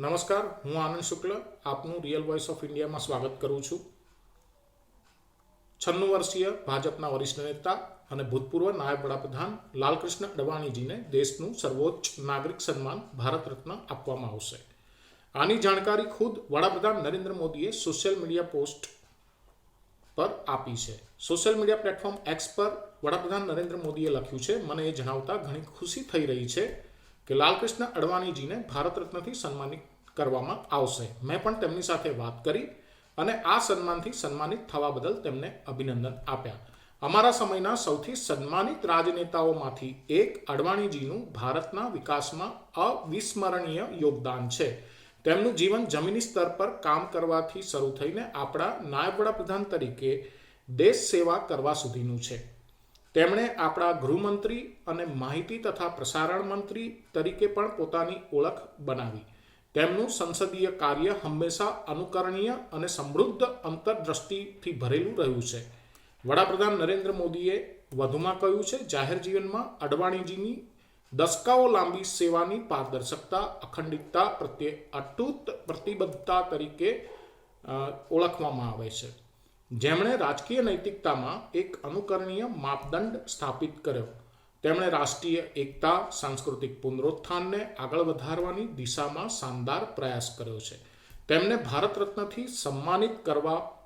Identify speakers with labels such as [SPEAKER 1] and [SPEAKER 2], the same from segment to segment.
[SPEAKER 1] નમસ્કાર, હું આનંદ શુક્લ. આપનું રિયલ વોઇસ ઓફ ઇન્ડિયામાં સ્વાગત કરું છું. છન્નું વર્ષીય ભાજપના વરિષ્ઠ નેતા અને ભૂતપૂર્વ નાયબ વડાપ્રધાન લાલકૃષ્ણ અડવાણીજીને દેશનું સર્વોચ્ચ નાગરિક સન્માન ભારત રત્ન આપવામાં આવશે. આની જાણકારી ખુદ વડાપ્રધાન નરેન્દ્ર મોદીએ સોશિયલ મીડિયા પોસ્ટ પર આપી છે. સોશિયલ મીડિયા પ્લેટફોર્મ એક્સ પર વડાપ્રધાન નરેન્દ્ર મોદીએ લખ્યું છે, મને એ જણાવતા ઘણી ખુશી થઈ રહી છે કે લાલકૃષ્ણ અડવાણીજીને ભારત રત્નથી સન્માનિત કરવામાં આવશે. મેં પણ તેમની સાથે વાત કરી અને આ સન્માનથી સન્માનિત થવા બદલ તેમને અભિનંદન આપ્યા. અમારા સમયના સૌથી સન્માનિત રાજનેતાઓમાંથી એક અડવાણીજીનું ભારતના વિકાસમાં અવિસ્મરણીય યોગદાન છે. તેમનું જીવન જમીની સ્તર પર કામ કરવાથી શરૂ થઈને આપણા નાયબ વડાપ્રધાન તરીકે દેશ સેવા કરવા સુધીનું છે. તેમણે આપણા ગૃહમંત્રી અને માહિતી તથા પ્રસારણ મંત્રી તરીકે પણ પોતાની ઓળખ બનાવી. તેમનું સંસદીય કાર્ય હંમેશા અનુકરણીય અને સમૃદ્ધ અંતરદ્રષ્ટિથી ભરેલું રહ્યું છે. વડાપ્રધાન નરેન્દ્ર મોદીએ વધુમાં કહ્યું છે, જાહેર જીવનમાં અડવાણીજીની દસકાઓ લાંબી સેવાની પારદર્શકતા, અખંડિતતા પ્રત્યે અટૂટ પ્રતિબદ્ધતા તરીકે ઓળખવામાં આવે છે. જેમણે રાજકીય નૈતિકતામાં એક અનુકરણીય માપદંડ સ્થાપિત કર્યો. તેમણે રાષ્ટ્રીય એકતા, સાંસ્કૃતિક પુનરોત્થાનને આગળ વધારવાની દિશામાં શાનદાર પ્રયાસ કર્યો છે. તેમને ભારત રત્નથી સન્માનિત કરવા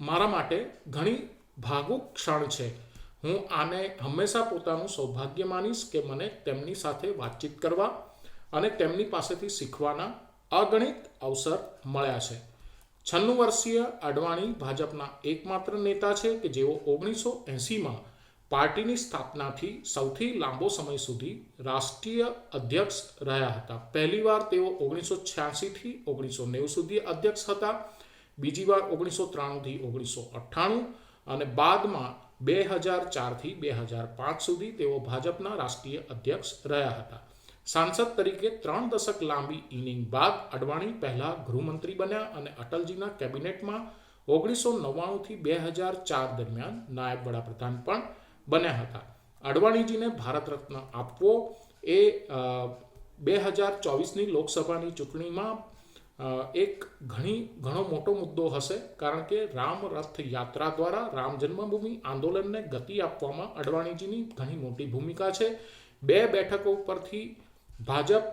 [SPEAKER 1] મારા માટે ઘણી ભાવુક ક્ષણ છે. હું આને હંમેશા પોતાનું સૌભાગ્ય માનીશ કે મને તેમની સાથે વાતચીત કરવા અને તેમની પાસેથી શીખવાના અગણિત અવસર મળ્યા છે. છન્નું વર્ષીય અડવાણી ભાજપના એકમાત્ર નેતા છે કે જેઓ ઓગણીસો એંસીમાં પાર્ટીની સ્થાપનાથી સૌથી લાંબો સમય સુધી રાષ્ટ્રીય અધ્યક્ષ રહ્યા હતા. પહેલીવાર તેઓ ઓગણીસો છ્યાસીથી ઓગણીસો નેવું સુધી અધ્યક્ષ હતા. બીજી વાર ઓગણીસો ત્રાણુંથી ઓગણીસો અઠ્ઠાણું અને બાદમાં બે હજાર ચારથી બે હજાર પાંચ સુધી તેઓ ભાજપના રાષ્ટ્રીય અધ્યક્ષ રહ્યા હતા. સાંસદ તરીકે ત્રણ દશક લાંબી ઇનિંગ બાદ અડવાણી પહેલા ગૃહમંત્રી બન્યા અને અટલજીના કેબિનેટમાં ઓગણીસો નવ્વાણુંથી બે હજાર ચાર દરમિયાન નાયબ વડાપ્રધાન પણ બન્યા હતા. અડવાણીજીને ભારત રત્ન આપવો એ બે હજાર ચોવીસની લોકસભાની ચૂંટણીમાં એક ઘણી, ઘણો મોટો મુદ્દો હશે કારણ કે રામ રથ યાત્રા દ્વારા રામ જન્મભૂમિ આંદોલનને ગતિ આપવામાં અડવાણીજીની ઘણી મોટી ભૂમિકા છે. બે બેઠકો પરથી ભાજપ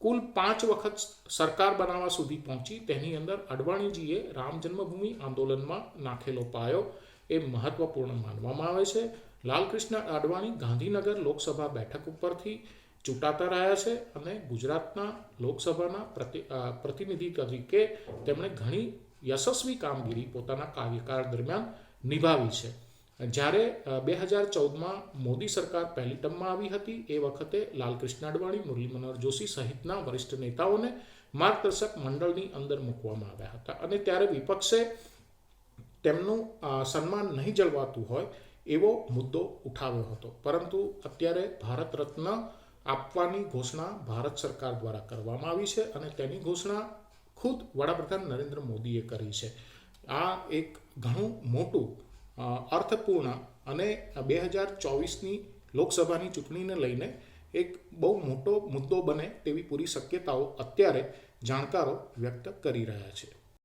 [SPEAKER 1] કુલ પાંચ વખત સરકાર બનાવવા સુધી પહોંચી. તેની અંદર અડવાણીજીએ રામ જન્મભૂમિ આંદોલનમાં નાખેલો પાયો એ મહત્વપૂર્ણ માનવામાં આવે છે. લાલકૃષ્ણ અડવાણી ગાંધીનગર લોકસભા બેઠક ઉપરથી ચૂંટાતા રહ્યા છે અને ગુજરાતના લોકસભાના પ્રતિ પ્રતિનિધિ તરીકે તેમણે ઘણી યશસ્વી કામગીરી પોતાના કાર્યકાળ દરમિયાન નિભાવી છે. જ્યારે બે હજાર ચૌદમાં મોદી સરકાર પહેલી ટર્મમાં આવી હતી, એ વખતે લાલકૃષ્ણ અડવાણી મુરલી મનોહર જોશી સહિતના વરિષ્ઠ નેતાઓને માર્ગદર્શક મંડળની અંદર મૂકવામાં આવ્યા હતા. અને ત્યારે વિપક્ષે તેમનું સન્માન નહીં જળવાતું હોય એવો મુદ્દો ઉઠાવ્યો હતો. પરંતુ અત્યારે ભારત રત્ન આપવાની ઘોષણા ભારત સરકાર દ્વારા કરવામાં આવી છે અને તેની ઘોષણા ખુદ વડાપ્રધાન નરેન્દ્ર મોદીએ કરી છે. આ એક ઘણું મોટું અર્થપૂર્ણ અને બે હજાર ચોવીસની લોકસભાની ચૂંટણીને લઈને એક બહુ મોટો મુદ્દો બને તેવી પૂરી શક્યતાઓ અત્યારે જાણકારો વ્યક્ત કરી રહ્યા છે.